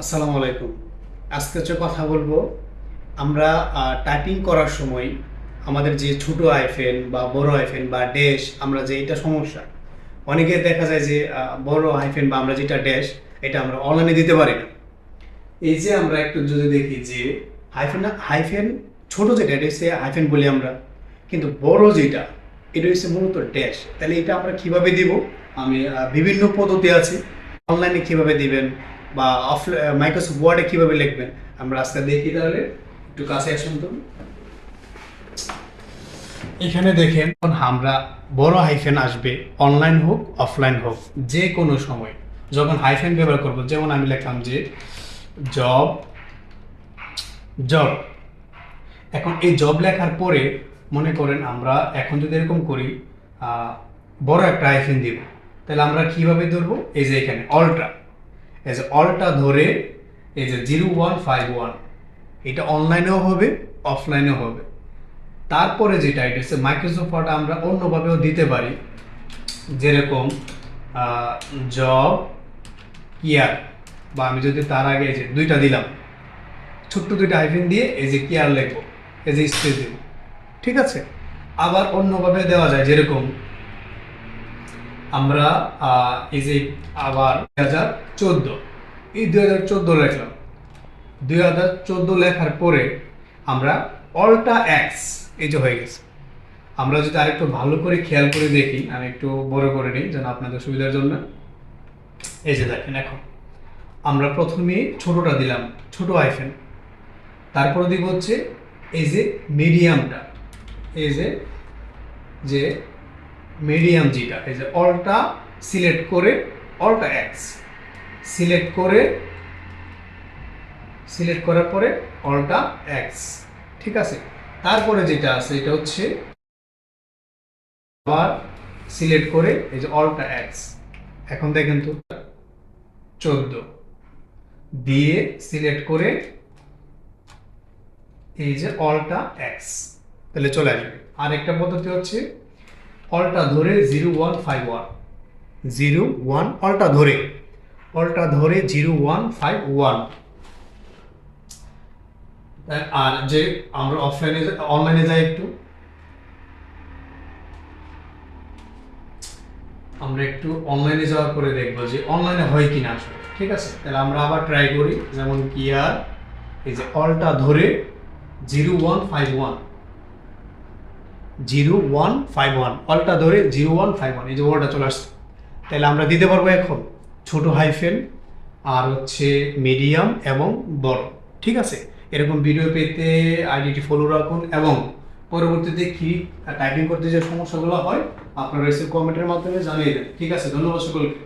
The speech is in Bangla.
আসসালামু আলাইকুম। আজকে হচ্ছে কথা বলব, আমরা টাইপিং করার সময় আমাদের যে ছোট আইফেন বা বড় আইফেন বা ড্যাশ আমরা যে এটা সমস্যা। অনেকে দেখা যায় যে বড় আইফেন বা আমরা যেটা ড্যাশ এটা আমরা অনলাইনে দিতে পারি না। এই যে আমরা একটু যদি দেখি যে হাইফেন হাইফেন ছোট যেটা, এটা হচ্ছে হাইফেন বলি আমরা। কিন্তু বড় যেটা, এটা হচ্ছে মূলত ড্যাশ তাহলে এটা আমরা কীভাবে দিব? আমি বিভিন্ন পদ্ধতি আছে। অনলাইনে কীভাবে দিবেন? বা অফ মাইক্রোসফট ওয়ার্ডে কীভাবে লিখবেন? আমরা আজকে দেখি তাহলে, একটু কাছে আসুন তো। এখানে দেখেন আমরা বড় হাইফেন আসবে অনলাইন হোক অফলাইন হোক, যে কোনো সময়। যখন হাইফেন ব্যবহার করব, যেমন আমি লিখলাম যে জব জব এখন এই জব লেখার পরে, মনে করেন আমরা এখন যদি এরকম করি বড় একটা হাইফেন দিব। তাহলে আমরা কীভাবে ধরবো? এই যে এখানে অলটা এই যে অলটা ধরে, এই যে জিরো ওয়ান ফাইভ ওয়ান এটা অনলাইনেও হবে অফলাইনেও হবে। তারপরে যেটা, এটা হচ্ছে মাইক্রোসফট আমরা অন্যভাবেও দিতে পারি। যেরকম জব ইয়ার বা আমি যদি তার আগে এই যে দুইটা দিলাম, ছোট্ট দুইটা হাইফেন দিয়ে এই যে কেয়ার লিখব, এই যে স্পেস দেব। ঠিক আছে? আবার অন্যভাবে দেওয়া যায়, যেরকম আমরা এই যে আবার দুই হাজার চোদ্দ। এই দুই হাজার চোদ্দ লিখলাম। দুই হাজার চোদ্দ লেখার পরে আমরা অল্টা এক্স, এই যে হয়ে গেছে। আমরা যদি আরেকটু ভালো করে খেয়াল করে দেখি, আমি একটু বড় করে নিই যেন আপনাদের সুবিধার জন্য। এই যে দেখেন, এখন আমরা প্রথমে ছোটটা দিলাম, ছোট আইফেন তারপরে দিব হচ্ছে এই যে মিডিয়ামটা এই যে যে মিডিয়াম যেটা এই যে অলটা সিলেক্ট করে অলটা এক্স সিলেক্ট করে সিলেক্ট করার পরে অলটা এক্স ঠিক আছে? তারপরে যেটা আছে, এটা হচ্ছে আবার সিলেক্ট করে এই যে অলটা এক্স এখন দেখেন তো, চোদ্দ, দিয়ে সিলেক্ট করে এই যে অলটা এক্স তাহলে চলে আসবে। আর একটা পদ্ধতি হচ্ছে অলটা ধরে zero one five one. Zero one অলটা ধরে। অলটা ধরে জিরো ওয়ান ফাইভ ওয়ান। আর যে আমরা অফলাইনে অনলাইনে যাই একটু। আমরা একটু অনলাইনে যাওয়ার পরে দেখব যে অনলাইনে হয় কি না আসলে ঠিক আছে? তাহলে আমরা আবার ট্রাই করি যেমন কি আর এই যে অলটা ধরে zero one five one. Zero one five one, অলটা ধরে জিরো ওয়ান ফাইভ ওয়ান, এই যে ওয়ার্ডটা চলে আসছে। তাহলে আমরা দিতে পারব এখন ছোট হাইফেন, আর হচ্ছে মিডিয়াম এবং বড়, ঠিক আছে? এরকম ভিডিও পেতে আইডিটি ফলো রাখুন এবং পরবর্তীতে কি টাইপিং করতে যে সমস্যাগুলো হয়, আপনারা এসে কমেন্টের মাধ্যমে জানিয়ে দেন, ঠিক আছে? ধন্যবাদ সকলকে।